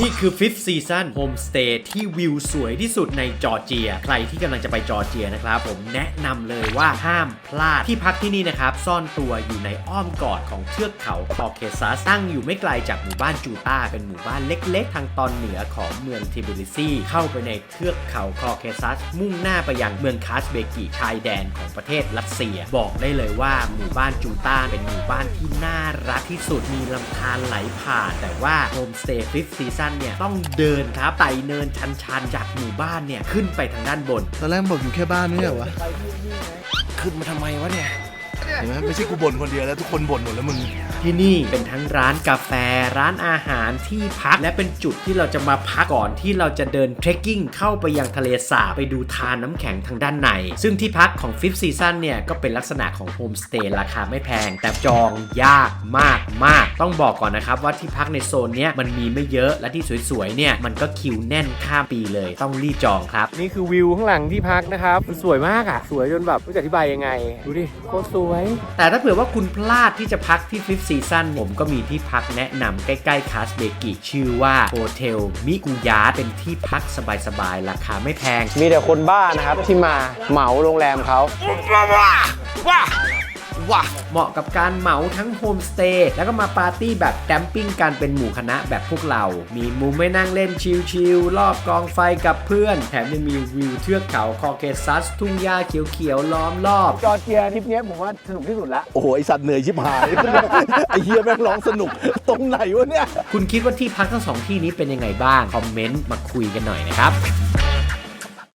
นี่คือ Fifth Season Homestay ที่วิวสวยที่สุดในจอร์เจีย ใครที่กำลังจะไปจอร์เจียนะครับ ผมแนะนำเลยว่าห้ามพลาดที่พักที่นี่นะครับ ซ่อนตัวอยู่ในอ้อมกอดของเทือกเขาคอเคซัส ตั้งอยู่ไม่ไกลจากหมู่บ้านจูตาเป็นหมู่บ้านเล็กๆ ทางตอนเหนือของเมืองทิบิลิซีเข้าไปในเทือกเขาคอเคซัส มุ่งหน้าไปยังเมืองคาสเบกิชายแดนของประเทศรัสเซีย บอกได้เลยว่าหมู่บ้านจูตาเป็นหมู่บ้านที่น่ารักที่สุดมีลำธารไหลผ่านแต่ว่าโฮมสเตย์ฟิฟซีซั่นเนี่ยต้องเดินครับไต่เนินชันๆจากหมู่บ้านเนี่ยขึ้นไปทางด้านบน ตอนแรกบอกอยู่แค่บ้านไม่ใช่เหรอวะ ขึ้นมาทำไมวะเนี่ย เห็นไหมไม่ใช่กูบ่นคนเดียวแล้วทุกคนบ่นหมดแล้วมึง ที่นี่เป็นทั้งร้านกาแฟ ร้านอาหารที่พักและเป็นจุดที่เราจะมาพักก่อนที่เราจะเดินเทรคกิ้งเข้าไปยังทะเลสาบไปดูทานน้ำแข็งทางด้านใน ซึ่งที่พักของ Fifth Season เนี่ย ก็เป็นลักษณะของโฮมสเตย์ราคาไม่แพง แต่จองยากมากมากๆต้องบอกก่อนนะครับว่าที่พักในโซนเนี้ยมันมีไม่เยอะและที่สวยๆเนี่ยมันก็คิวแน่นข้ามปีเลย ต้องรีบจองครับ นี่คือวิวข้างหลังที่พักนะครับมันสวยมากอะ สวยจนแบบไม่รู้จะอธิบายยังไง ดูดิโคตรสวยแต่ถ้าเผื่อว่าคุณพลาดที่จะพักที่ Fifth Season ผมก็มีที่พักแนะนำใกล้ๆคาสเบกิชื่อว่าโฮเทลมิกุยะเป็นที่พักสบายๆ ราคาไม่แพง มีแต่คนบ้านะครับที่มาเหมาโรงแรมเขา เหมาะกับการเหมาทั้งโฮมสเตย์แล้วก็มาปาร์ตี้แบบแคมปิ้งกันเป็นหมู่คณะแบบพวกเรา มีมุมให้นั่งเล่นชิลๆรอบกองไฟกับเพื่อน แถมยังมีวิวเทือกเขาคอเคซัส ทุ่งหญ้าเขียวๆล้อมรอบจอร์เจียทริปเนี้ยผมว่าสนุกที่สุดละโอ้โห ไอสัตว์เหนื่อยชิบหาย ไอเฮียแม่งร้องสนุก ตรงไหนวะเนี่ย คุณคิดว่าที่พักทั้งสองที่นี้เป็นยังไงบ้าง คอมเมนต์มาคุยกันหน่อยนะครับ